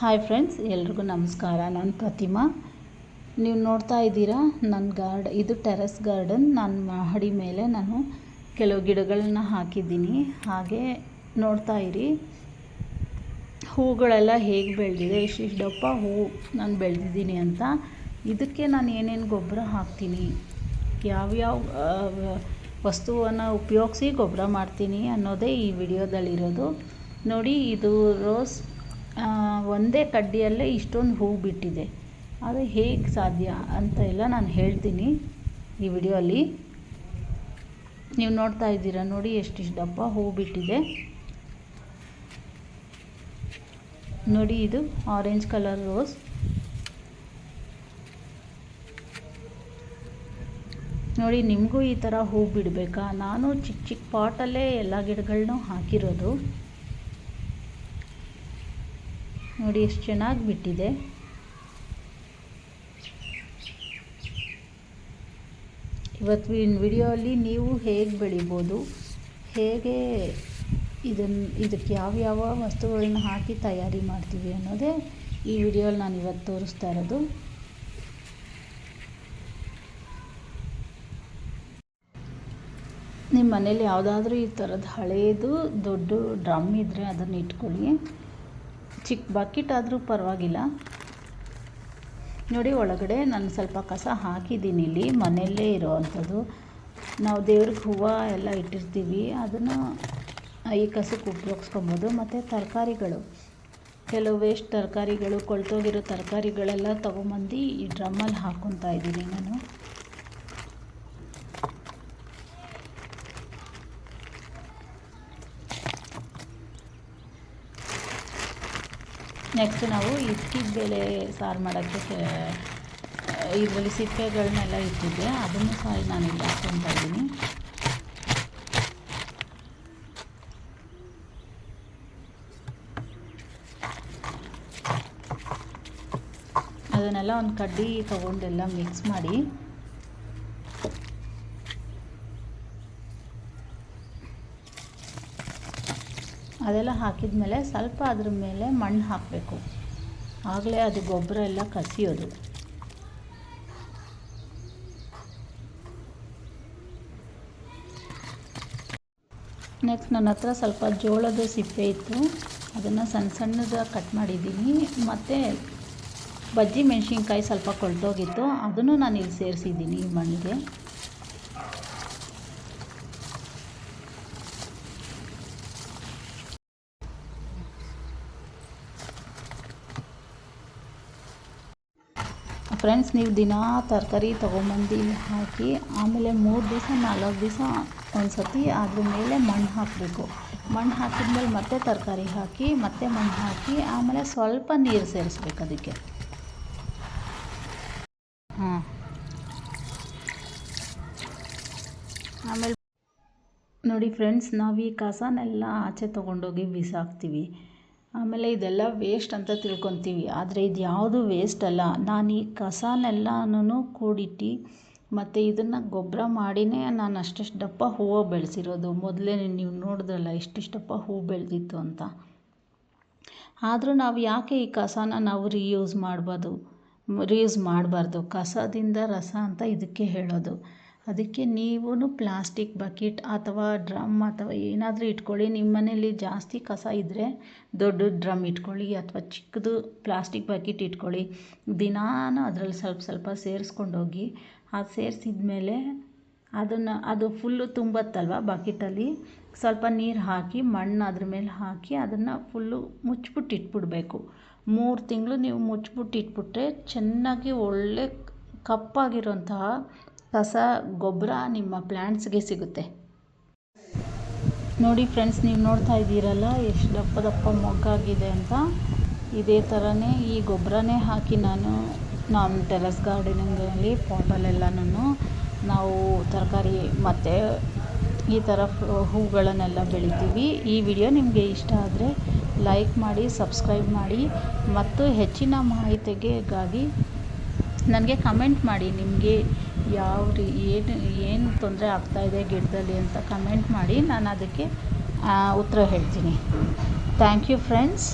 Hi friends ಎಲ್ರಿಗೂ ನಮಸ್ಕಾರ. ನಾನು ಪ್ರತಿಮಾ. ನೀವು ನೋಡ್ತಾ ಇದ್ದೀರಾ? ನನ್ನ ಗಾರ್ಡ್, ಇದು ಟೆರೆಸ್ ಗಾರ್ಡನ್. ನನ್ನ ಮಹಡಿ ಮೇಲೆ ನಾನು ಕೆಲವು ಗಿಡಗಳನ್ನ ಹಾಕಿದ್ದೀನಿ. ಹಾಗೆ ನೋಡ್ತಾ ಇರಿ. ಹೂಗಳೆಲ್ಲ ಹೇಗೆ ಬೆಳೆದಿದೆ? ಇಷ್ಟಿಷ್ಟು ದಪ್ಪ ಹೂ ನಾನು ಬೆಳೆದಿದ್ದೀನಿ ಅಂತ. ಇದಕ್ಕೆ ನಾನು ಏನೇನು ಗೊಬ್ಬರ ಹಾಕ್ತೀನಿ? ಯಾವ್ಯಾವ ವಸ್ತುವನ್ನು ಉಪಯೋಗಿಸಿ ಗೊಬ್ಬರ ಮಾಡ್ತೀನಿ ಅನ್ನೋದೇ ಈ ವಿಡಿಯೋದಲ್ಲಿರೋದು. ನೋಡಿ, ಇದು ರೋಸ್ ಒಂದೇ ಕಡ್ಡಿಯಲ್ಲೇ ಇಷ್ಟೊಂದು ಹೂ ಬಿಟ್ಟಿದೆ. ಅದು ಹೇಗೆ ಸಾಧ್ಯ ಅಂತ ಎಲ್ಲ ನಾನು ಹೇಳ್ತೀನಿ ಈ ವಿಡಿಯೋಲಿ ನೀವು ನೋಡ್ತಾ ಇದ್ದೀರಾ ನೋಡಿ ಎಷ್ಟಿಷ್ಟು ದಪ್ಪ ಹೂ ಬಿಟ್ಟಿದೆ. ನೋಡಿ ಇದು ಆರೆಂಜ್ ಕಲರ್ ರೋಸ್ ನೋಡಿ ನಿಮಗೂ ಈ ಥರ ಹೂ ಬಿಡಬೇಕಾ? ನಾನು ಚಿಕ್ಕ ಚಿಕ್ಕ ಪಾಟಲ್ಲೇ ಎಲ್ಲ ಗಿಡಗಳನ್ನೂ ಹಾಕಿರೋದು. ನೋಡಿ ಎಷ್ಟು ಚೆನ್ನಾಗಿ ಬಿಟ್ಟಿದೆ. ಇವತ್ತಿನ ವಿಡಿಯೋಲಿ ನೀವು ಹೇಗೆ ಬೆಳಿಬೋದು, ಹೇಗೆ ಇದನ್ನು ಇದಕ್ಕೆ ಯಾವ್ಯಾವ ವಸ್ತುಗಳನ್ನ ಹಾಕಿ ತಯಾರಿ ಮಾಡ್ತೀವಿ ಅನ್ನೋದೇ ಈ ವಿಡಿಯೋಲಿ ನಾನು ಇವತ್ತು ತೋರಿಸ್ತಾ ಇರೋದು. ನಿಮ್ಮ ಮನೇಲಿ ಯಾವುದಾದ್ರೂ ಈ ಥರದ ಹಳೆಯದು ದೊಡ್ಡ ಡ್ರಮ್ ಇದ್ದರೆ ಅದನ್ನು ಇಟ್ಕೊಳ್ಳಿ. ಚಿಕ್ಕ ಬಕೆಟ್ ಆದರೂ ಪರವಾಗಿಲ್ಲ. ನೋಡಿ ಒಳಗಡೆ ನಾನು ಸ್ವಲ್ಪ ಕಸ ಹಾಕಿದ್ದೀನಿ ಇಲ್ಲಿ, ಮನೆಯಲ್ಲೇ ಇರೋವಂಥದ್ದು. ನಾವು ದೇವ್ರಿಗೆ ಹೂವು ಎಲ್ಲ ಇಟ್ಟಿರ್ತೀವಿ, ಅದನ್ನು ಈ ಕಸಕ್ಕೆ ಉಪಯೋಗಿಸ್ಕೊಬೋದು. ಮತ್ತು ತರಕಾರಿಗಳು, ಕೆಲವು ವೇಸ್ಟ್ ತರಕಾರಿಗಳು, ಕೊಳ್ತೋಗಿರೋ ತರಕಾರಿಗಳೆಲ್ಲ ತೊಗೊಂಬಂದು ಈ ಡ್ರಮ್ಮಲ್ಲಿ ಹಾಕ್ಕೊತಾ ಇದ್ದೀನಿ ನಾನು. ನೆಕ್ಸ್ಟ್ ನಾವು ಇಟ್ಟಿದ ಬೇಳೆ ಸಾರು ಮಾಡೋಕ್ಕೆ ಇದರಲ್ಲಿ ಸಿಪ್ಪೆಗಳನ್ನೆಲ್ಲ ಇಟ್ಟಿದ್ದೆ. ಅದನ್ನು ಸಹ ನಾನು ಇಲ್ಲಿ ಹಾಕ್ಕೊತಾ ಇದ್ದೀನಿ. ಅದನ್ನೆಲ್ಲ ಒಂದು ಕಡ್ಡಿ ತೊಗೊಂಡೆಲ್ಲ ಮಿಕ್ಸ್ ಮಾಡಿ ಅದೆಲ್ಲ ಹಾಕಿದ ಮೇಲೆ ಸ್ವಲ್ಪ ಅದ್ರ ಮೇಲೆ ಮಣ್ಣು ಹಾಕಬೇಕು. ಆಗಲೇ ಅದು ಗೊಬ್ಬರ ಎಲ್ಲ ಕಸಿಯೋದು. ನೆಕ್ಸ್ಟ್ ನನ್ನ ಹತ್ರ ಸ್ವಲ್ಪ ಜೋಳದ ಸಿಪ್ಪೆ ಇತ್ತು. ಅದನ್ನು ಸಣ್ಣ ಸಣ್ಣದ ಕಟ್ ಮಾಡಿದ್ದೀನಿ. ಮತ್ತು ಬಜ್ಜಿ ಮೆಣಸಿನ್ಕಾಯಿ ಸ್ವಲ್ಪ ಕೊಳ್ತೋಗಿತ್ತು ಅದನ್ನು ನಾನು ಇಲ್ಲಿ ಸೇರಿಸಿದ್ದೀನಿ ಈ ಮಣ್ಣಿಗೆ. ಫ್ರೆಂಡ್ಸ್ ನೀವು ದಿನ ತರಕಾರಿ ತೊಗೊಂಬಂದು ಹಾಕಿ, ಆಮೇಲೆ ಮೂರು ದಿವಸ ನಾಲ್ಕು ದಿವಸ ಒಂದು ಸತಿ ಅದ್ರ ಮೇಲೆ ಮಣ್ಣು ಹಾಕಬೇಕು. ಮಣ್ಣು ಹಾಕಿದ್ಮೇಲೆ ಮತ್ತೆ ತರಕಾರಿ ಹಾಕಿ, ಮತ್ತೆ ಮಣ್ಣು ಹಾಕಿ, ಆಮೇಲೆ ಸ್ವಲ್ಪ ನೀರು ಸೇರಿಸ್ಬೇಕು ಅದಕ್ಕೆ. ಹಾಂ ಆಮೇಲೆ ನೋಡಿ ಫ್ರೆಂಡ್ಸ್ ನಾವು ಈ ಕಸನೆಲ್ಲ ಆಚೆ ತೊಗೊಂಡೋಗಿ ಬಿಸಾಕ್ತೀವಿ. ಆಮೇಲೆ ಇದೆಲ್ಲ ವೇಸ್ಟ್ ಅಂತ ತಿಳ್ಕೊತೀವಿ. ಆದರೆ ಇದು ಯಾವುದು ವೇಸ್ಟ್ ಅಲ್ಲ. ನಾನು ಈ ಕಸನೆಲ್ಲನೂ ಕೂಡಿಟ್ಟು ಮತ್ತು ಇದನ್ನು ಗೊಬ್ಬರ ಮಾಡಿಯೇ ನಾನು ಅಷ್ಟಿಷ್ಟು ದಪ್ಪ ಹೂವು ಬೆಳೆಸಿರೋದು. ಮೊದಲೇ ನೀವು ನೋಡಿದ್ರಲ್ಲ ಇಷ್ಟಿಷ್ಟಪ್ಪ ಹೂ ಬೆಳೆದಿತ್ತು ಅಂತ. ಆದರೂ ನಾವು ಯಾಕೆ ಈ ಕಸನ ನಾವು ರೀಯೂಸ್ ಮಾಡ್ಬೋದು ರೀಯೂಸ್ ಮಾಡಬಾರ್ದು. ಕಸದಿಂದ ರಸ ಅಂತ ಇದಕ್ಕೆ ಹೇಳೋದು. ಅದಕ್ಕೆ ನೀವು ಪ್ಲಾಸ್ಟಿಕ್ ಬಕೆಟ್ ಅಥವಾ ಡ್ರಮ್ ಅಥವಾ ಏನಾದರೂ ಇಟ್ಕೊಳ್ಳಿ. ನಿಮ್ಮ ಮನೇಲಿ ಜಾಸ್ತಿ ಕಸ ಇದ್ದರೆ ದೊಡ್ಡ ಡ್ರಮ್ ಇಟ್ಕೊಳ್ಳಿ ಅಥವಾ ಚಿಕ್ಕದು ಪ್ಲಾಸ್ಟಿಕ್ ಬಕೆಟ್ ಇಟ್ಕೊಳ್ಳಿ. ದಿನಾನು ಅದರಲ್ಲಿ ಸ್ವಲ್ಪ ಸ್ವಲ್ಪ ಸೇರಿಸ್ಕೊಂಡೋಗಿ ಅದು ಸೇರಿಸಿದ ಮೇಲೆ ಅದನ್ನು ಅದು ಫುಲ್ಲು ತುಂಬತ್ತಲ್ವ ಬಕೆಟಲ್ಲಿ. ಸ್ವಲ್ಪ ನೀರು ಹಾಕಿ, ಮಣ್ಣು ಅದ್ರ ಮೇಲೆ ಹಾಕಿ ಅದನ್ನು ಫುಲ್ಲು ಮುಚ್ಚಿಬಿಟ್ಟು ಇಟ್ಬಿಡ್ಬೇಕು. ಮೂರು ತಿಂಗಳು ನೀವು ಮುಚ್ಚಿಬಿಟ್ಟು ಇಟ್ಬಿಟ್ರೆ ಚೆನ್ನಾಗಿ ಒಳ್ಳೆ ಕಪ್ಪಾಗಿರೋಂತಹ ಕಸ, ಗೊಬ್ಬರ ನಿಮ್ಮ ಪ್ಲ್ಯಾಂಟ್ಸ್ಗೆ ಸಿಗುತ್ತೆ. ನೋಡಿ ಫ್ರೆಂಡ್ಸ್, ನೀವು ನೋಡ್ತಾ ಇದ್ದೀರಲ್ಲ, ಎಷ್ಟು ದಪ್ಪ ದಪ್ಪ ಮೊಗ್ಗಾಗಿದೆ ಅಂತ. ಇದೇ ಥರನೇ ಈ ಗೊಬ್ಬರನೇ ಹಾಕಿ ನಾನು, ನಮ್ಮ ಟೆರೆಸ್ ಗಾರ್ಡನಿಂಗಲ್ಲಿ ಪಾಟಲ್ಲೆಲ್ಲನೂ ನಾವು ತರಕಾರಿ ಮತ್ತು ಈ ಥರ ಹೂಗಳನ್ನೆಲ್ಲ ಬೆಳಿತೀವಿ. ಈ ವಿಡಿಯೋ ನಿಮಗೆ ಇಷ್ಟ ಆದರೆ ಲೈಕ್ ಮಾಡಿ, ಸಬ್ಸ್ಕ್ರೈಬ್ ಮಾಡಿ, ಮತ್ತು ಹೆಚ್ಚಿನ ಮಾಹಿತಿಗೆಗಾಗಿ ನನಗೆ ಕಮೆಂಟ್ ಮಾಡಿ ನಿಮಗೆ ಯಾವ ರೀ ಏನು ಏನು ತೊಂದರೆ ಆಗ್ತಾಯಿದೆ ಗಿಡದಲ್ಲಿ ಅಂತ ಕಮೆಂಟ್ ಮಾಡಿ ನಾನು ಅದಕ್ಕೆ ಉತ್ತರ ಹೇಳ್ತೀನಿ. Thank you friends